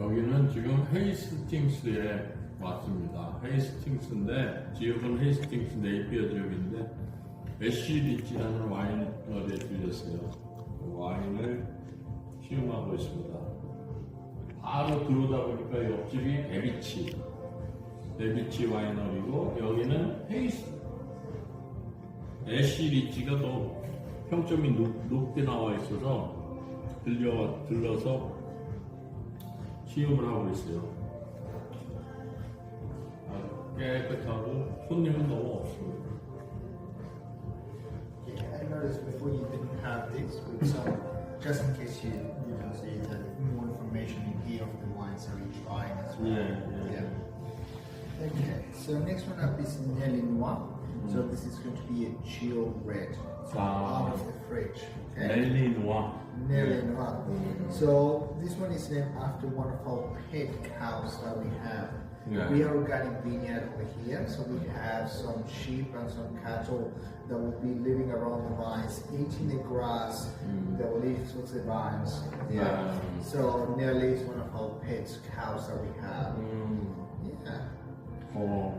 여기는 지금 헤이스팅스에 왔습니다. 헤이스팅스인데 지역은 헤이스팅스 네이피어 지역인데 애쉬리치라는 와인거리에 들렸어요. 그 와인을 시음하고 있습니다. 바로 들어오다 보니까 옆집이 베비치, 베비치 와이너리고 여기는 헤이스 애쉬리치가 더 평점이 높, 높게 나와 있어서 들려 들러서 시음을 하고 있어요. 아주 깨끗하고 손님은 너무 없습니다. Yeah, I noticed before you didn't have this, but so just in case you you know see that more information in here of the wines that you're trying as well. Yeah, yeah. Okay, so next one up is Nelly Noir. So this is going to be a chill red. So ah. out of the fridge. Okay? Nelly Noir. Nelly Noir. So this one is named after one of our pet cows that we have. Yeah. We are organic vineyard over here, so we have some sheep and some cattle that will be living around the vines, eating the grass, mm. the leaves of the vines. Yeah. Um. So Nelly is one of our pet cows that we have. Mm. Yeah. Oh.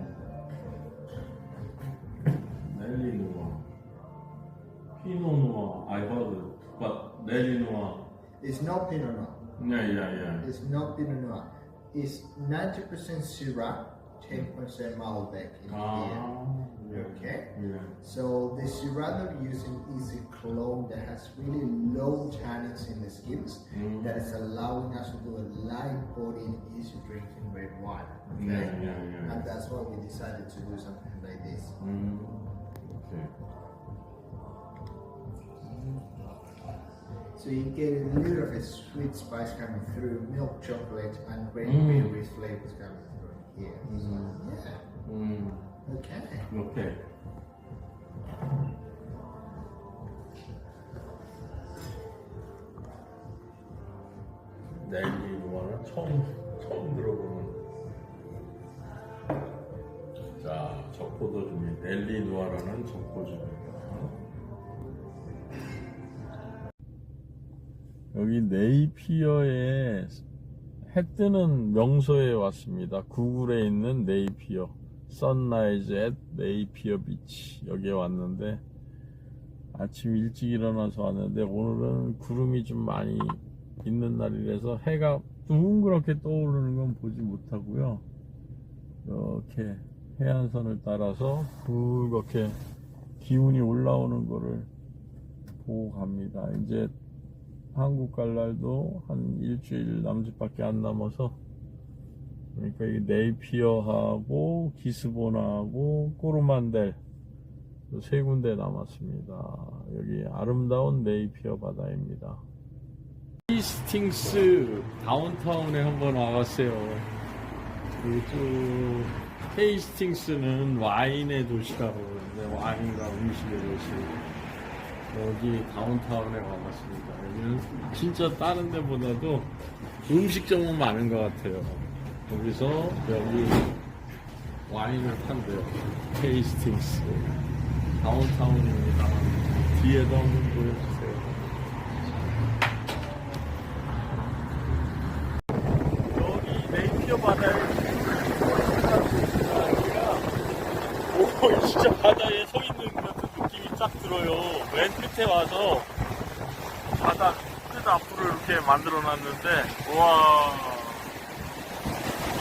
Pinot Noir, I heard it, but Daily Noir. It's not Pinot Noir. Yeah, yeah, yeah. It's not Pinot Noir. It's 90% Syrah, 10% Malbec in ah, yeah. Okay? Yeah. So the Syrah they're using is a clone that has really low tannins in the skins mm. that is allowing us to do a light body and easy drinking red wine. Okay? Yeah, yeah, yeah. And that's why we decided to do something like this. Mm. Okay. So you get a little of a sweet spice coming through, milk chocolate and Mm. berries flavors coming through here. So, yeah. 음, Okay. 오케이. 넬리 노아는 처음, 처음 들어보는. 자, 적포도 중에 넬리 노아라는 적포주입니다. 여기 네이피어에 해 뜨는 명소에 왔습니다. 구글에 있는 네이피어. 선라이즈 앳 네이피어 비치. 여기에 왔는데 아침 일찍 일어나서 왔는데 오늘은 구름이 좀 많이 있는 날이라서 해가 둥그렇게 떠오르는 건 보지 못하고요. 이렇게 해안선을 따라서 붉게 기운이 올라오는 거를 보고 갑니다. 이제 한국 갈 날도 한 일주일 남짓밖에 안 남아서 그러니까 이 네이피어하고 기스보나하고 꼬르만델 이세 군데 남았습니다. 여기 아름다운 네이피어 바다입니다. 헤이스팅스 다운타운에 한번 와봤어요. 그리고 또 헤이스팅스는 와인의 도시라고 그러는데 와인과 음식의 도시. 여기 다운타운에 와봤습니다. 여기는 진짜 다른 데보다도 음식점은 많은 것 같아요. 여기서 여기 와인을 판대요. 테이스팅스. 다운타운입니다. 뒤에도 한번 보여주세요. 여기 네이피어 바다에 오, 진짜 바다에 서 있는 같 은 느낌이 딱 들어요. 맨 끝에 와서 바다 끝 앞으로 이렇게 만들어 놨는데, 와.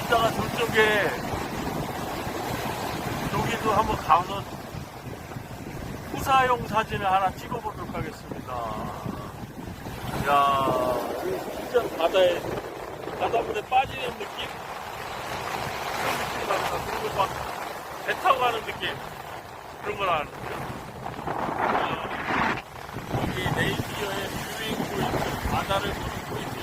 이따가 저쪽에, 여기도 한번 가서 후사용 사진을 하나 찍어보도록 하겠습니다. 야 진짜 바다에, 바닷물에 빠지는 느낌? 그런 느낌 난다. 그리고 막, 배 타고 가는 느낌 그런 걸 아는 여기 네이피어의 뷰잉 포인트 바다를 보는 포인트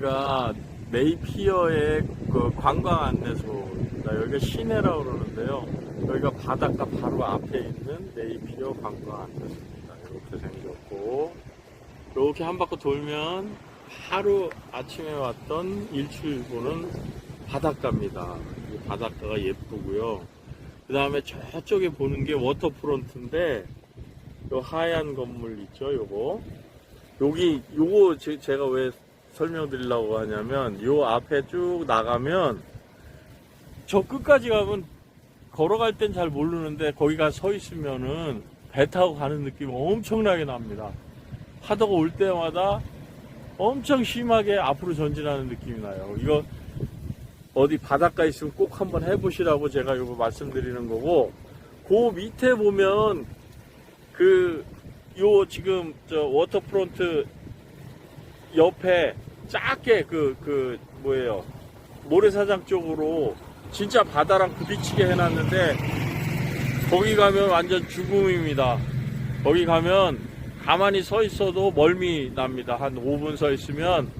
여기가 네이피어의 그 관광 안내소입니다 여기가 시내라고 그러는데요 여기가 바닷가 바로 앞에 있는 네이피어 관광 안내소입니다 이렇게 생겼고 이렇게 한 바퀴 돌면 바로 아침에 왔던 일출보는 바닷가입니다. 이 바닷가가 예쁘고요. 그 다음에 저쪽에 보는 게 워터프론트인데 요 하얀 건물 있죠, 요거. 여기 요거 제, 제가 왜 설명드리려고 하냐면 요 앞에 쭉 나가면 저 끝까지 가면 걸어갈 땐 잘 모르는데 거기 가 서 있으면은 배 타고 가는 느낌 엄청나게 납니다. 파도가 올 때마다 엄청 심하게 앞으로 전진하는 느낌이 나요. 이거 어디 바닷가 있으면 꼭 한번 해보시라고 제가 이거 말씀드리는 거고 그 밑에 보면 그 요 지금 저 워터프론트 옆에 작게 그 그 뭐예요 모래사장 쪽으로 진짜 바다랑 부딪히게 해놨는데 거기 가면 완전 죽음입니다. 거기 가면 가만히 서 있어도 멀미 납니다. 한 5분 서 있으면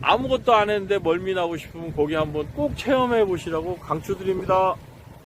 아무것도 안 했는데 멀미 나고 싶으면 거기 한번 꼭 체험해 보시라고 강추드립니다.